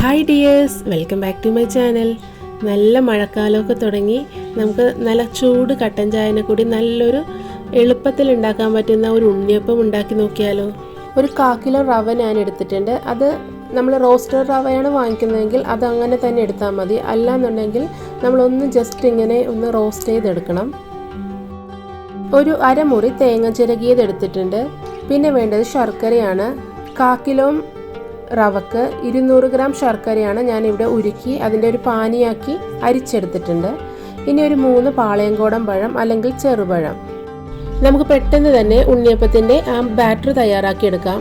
Hi dears welcome back to my channel നല്ല മഴക്കാലമൊക്കെ തുടങ്ങി. നമുക്ക് നല്ല ചൂട് കട്ടൻ ചായനെ കൂടി നല്ലൊരു എളുപ്പത്തിൽ ഉണ്ടാക്കാൻ പറ്റുന്ന ഒരു ഉണ്ണിയപ്പം ഉണ്ടാക്കി നോക്കിയാലോ? ഒരു കാ കിലോ റവ ഞാൻ എടുത്തിട്ടുണ്ട്. അത് നമ്മൾ റോസ്റ്റർ റവയാണ് വാങ്ങിക്കുന്നതെങ്കിൽ അത് അങ്ങനെ തന്നെ എടുത്താൽ മതി. അല്ലാന്നുണ്ടെങ്കിൽ നമ്മളൊന്ന് ജസ്റ്റ് ഇങ്ങനെ ഒന്ന് റോസ്റ്റ് ചെയ്തെടുക്കണം. ഒരു അരമുറി തേങ്ങ ചിരകിയത് എടുത്തിട്ടുണ്ട്. പിന്നെ വേണ്ടത് ശർക്കരയാണ്. കാ റവക്ക് ഇരുന്നൂറ് ഗ്രാം ശർക്കരയാണ് ഞാൻ ഇവിടെ ഉരുക്കി അതിന്റെ ഒരു പാനിയാക്കി അരിച്ചെടുത്തിട്ടുണ്ട്. ഇനി ഒരു മൂന്ന് പാളയംകോടൻ പഴം അല്ലെങ്കിൽ ചെറുപഴം. നമുക്ക് പെട്ടെന്ന് തന്നെ ഉണ്ണിയപ്പത്തിന്റെ ആ ബാറ്റർ തയ്യാറാക്കിയെടുക്കാം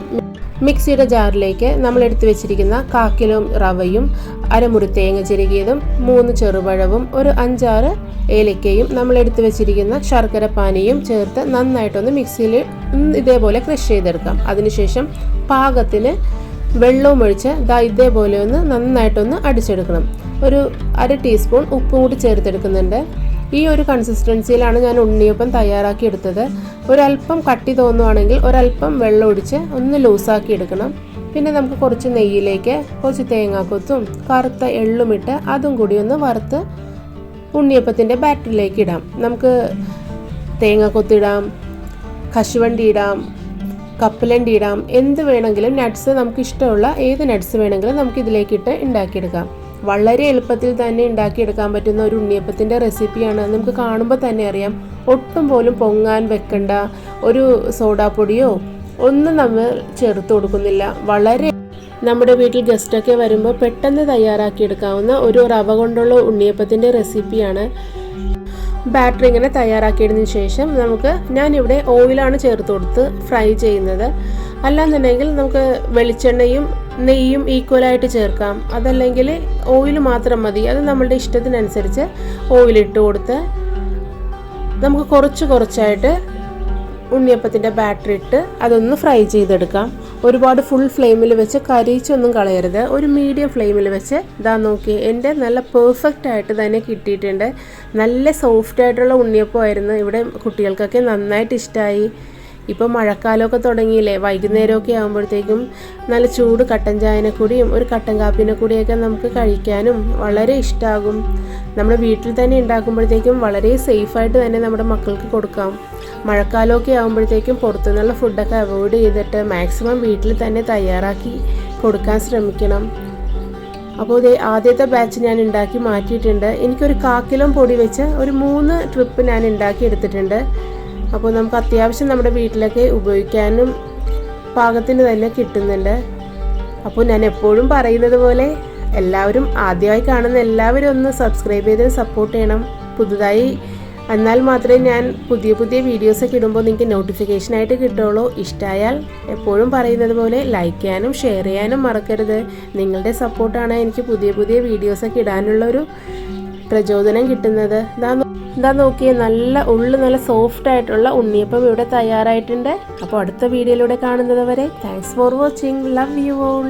മിക്സിയുടെ ജാറിലേക്ക് നമ്മൾ എടുത്തു വെച്ചിരിക്കുന്ന കാക്കിലും റവയും അരമുറി തേങ്ങ ചിരുകിയതും മൂന്ന് ചെറുപഴവും ഒരു അഞ്ചാറ് ഏലക്കയും നമ്മൾ എടുത്തു വെച്ചിരിക്കുന്ന ശർക്കര പാനിയും ചേർത്ത് നന്നായിട്ടൊന്ന് മിക്സിയിൽ ഇതേപോലെ ക്രഷ് ചെയ്തെടുക്കാം. അതിനുശേഷം പാകത്തിന് വെള്ളവും ഒഴിച്ച് ദാ ഇതേപോലെ ഒന്ന് നന്നായിട്ടൊന്ന് അടിച്ചെടുക്കണം. ഒരു അര ടീസ്പൂൺ ഉപ്പും കൂടി ചേർത്തെടുക്കുന്നുണ്ട്. ഈ ഒരു കൺസിസ്റ്റൻസിയിലാണ് ഞാൻ ഉണ്ണിയപ്പം തയ്യാറാക്കി എടുത്തത്. ഒരല്പം കട്ടി തോന്നുവാണെങ്കിൽ ഒരല്പം വെള്ളം ഒഴിച്ച് ഒന്ന് ലൂസാക്കി എടുക്കണം. പിന്നെ നമുക്ക് കുറച്ച് നെയ്യിലേക്ക് കുറച്ച് തേങ്ങാക്കൊത്തും കറുത്ത എള്ളുമിട്ട് അതും കൂടി ഒന്ന് വറുത്ത് ഉണ്ണിയപ്പത്തിന്റെ ബാറ്ററിലേക്ക് ഇടാം. നമുക്ക് തേങ്ങാക്കൊത്തിടാം കശുവണ്ടി ഇടാം കപ്പലണ്ടി ഇടാം എന്ത് വേണമെങ്കിലും നട്ട്സ് നമുക്ക് ഇഷ്ടമുള്ള ഏത് നട്ട്സ് വേണമെങ്കിലും നമുക്ക് ഇതിലേക്കിട്ട് ഉണ്ടാക്കിയെടുക്കാം. വളരെ എളുപ്പത്തിൽ തന്നെ ഉണ്ടാക്കിയെടുക്കാൻ പറ്റുന്ന ഒരു ഉണ്ണിയപ്പത്തിന്റെ റെസിപ്പിയാണ് നമുക്ക് കാണുമ്പോൾ തന്നെ അറിയാം. ഒട്ടും പോലും പൊങ്ങാൻ വെക്കണ്ട ഒരു സോഡാപ്പൊടിയോ ഒന്നും നമ്മൾ ചേർത്ത് കൊടുക്കുന്നില്ല. വളരെ നമ്മുടെ വീട്ടിൽ ഗസ്റ്റൊക്കെ വരുമ്പോൾ പെട്ടെന്ന് തയ്യാറാക്കിയെടുക്കാവുന്ന ഒരു റവ കൊണ്ടുള്ള ഉണ്ണിയപ്പത്തിന്റെ റെസിപ്പിയാണ് ബാറ്റർ ഇങ്ങനെ തയ്യാറാക്കിയതിന് ശേഷം നമുക്ക് ഞാനിവിടെ ഓയിലാണ് ചേർത്ത് കൊടുത്ത് ഫ്രൈ ചെയ്യുന്നത്. അല്ലാന്നുണ്ടെങ്കിൽ നമുക്ക് വെളിച്ചെണ്ണയും നെയ്യും ഈക്വലായിട്ട് ചേർക്കാം. അതല്ലെങ്കിൽ ഓയിൽ മാത്രം മതി. അത് നമ്മളുടെ ഇഷ്ടത്തിനനുസരിച്ച് ഓയിലിട്ട് കൊടുത്ത് നമുക്ക് കുറച്ച് കുറച്ചായിട്ട് ഉണ്ണിയപ്പത്തിന്റെ ബാറ്ററി ഇട്ട് അതൊന്ന് ഫ്രൈ ചെയ്തെടുക്കാം. ഒരുപാട് ഫുൾ ഫ്ലെയിമിൽ വെച്ച് കരിച്ചൊന്നും കളയരുത്. ഒരു മീഡിയം ഫ്ലെയിമിൽ വെച്ച് ഇതാ നോക്കി. എന്റെ നല്ല പെർഫെക്റ്റ് ആയിട്ട് തന്നെ കിട്ടിയിട്ടുണ്ട്. നല്ല സോഫ്റ്റ് ആയിട്ടുള്ള ഉണ്ണിയപ്പമായിരുന്നു. ഇവിടെ കുട്ടികൾക്കൊക്കെ നന്നായിട്ട് ഇഷ്ടമായി ഇപ്പോൾ മഴക്കാലമൊക്കെ തുടങ്ങിയില്ലേ? വൈകുന്നേരമൊക്കെ ആകുമ്പോഴത്തേക്കും നല്ല ചൂട് കട്ടൻ ചായനെ കൂടിയും ഒരു കട്ടൻ കാപ്പിനെ കൂടിയൊക്കെ നമുക്ക് കഴിക്കാനും വളരെ ഇഷ്ടമാകും നമ്മുടെ വീട്ടിൽ തന്നെ ഉണ്ടാക്കുമ്പോഴത്തേക്കും വളരെ സേഫായിട്ട് തന്നെ നമ്മുടെ മക്കൾക്ക് കൊടുക്കാം. മഴക്കാലമൊക്കെ ആകുമ്പോഴത്തേക്കും പുറത്തുനിന്നുള്ള ഫുഡൊക്കെ അവോയ്ഡ് ചെയ്തിട്ട് മാക്സിമം വീട്ടിൽ തന്നെ തയ്യാറാക്കി കൊടുക്കാൻ ശ്രമിക്കണം. അപ്പോൾ ഇതേ ആദ്യത്തെ ബാച്ച് ഞാൻ ഉണ്ടാക്കി മാറ്റിയിട്ടുണ്ട്. എനിക്കൊരു കാക്കിലും പൊടി വെച്ച് ഒരു മൂന്ന് ട്രിപ്പ് ഞാൻ ഉണ്ടാക്കി എടുത്തിട്ടുണ്ട്. അപ്പോൾ നമുക്ക് അത്യാവശ്യം നമ്മുടെ വീട്ടിലൊക്കെ ഉപയോഗിക്കാനും പാകത്തിന് തന്നെ കിട്ടുന്നുണ്ട്. അപ്പോൾ ഞാൻ എപ്പോഴും പറയുന്നത് പോലെ എല്ലാവരും ആദ്യമായി കാണുന്ന എല്ലാവരും ഒന്ന് സബ്സ്ക്രൈബ് ചെയ്ത് സപ്പോർട്ട് ചെയ്യണം. പുതുതായി എന്നാൽ മാത്രമേ ഞാൻ പുതിയ പുതിയ വീഡിയോസൊക്കെ ഇടുമ്പോൾ നിങ്ങൾക്ക് നോട്ടിഫിക്കേഷനായിട്ട് കിട്ടുള്ളൂ ഇഷ്ടമായാൽ എപ്പോഴും പറയുന്നത് പോലെ ലൈക്ക് ചെയ്യാനും ഷെയർ ചെയ്യാനും മറക്കരുത്. നിങ്ങളുടെ സപ്പോർട്ടാണ് എനിക്ക് പുതിയ പുതിയ വീഡിയോസൊക്കെ ഇടാനുള്ളൊരു പ്രചോദനം കിട്ടുന്നത്. ഇതാ ഇതാ നോക്കിയേ നല്ല ഉള്ളു നല്ല സോഫ്റ്റ് ആയിട്ടുള്ള ഉണ്ണിയപ്പം ഇവിടെ തയ്യാറായിട്ടുണ്ട്. അപ്പോൾ അടുത്ത വീഡിയോയിലൂടെ കാണുന്നത് വരെ thanks for watching love you all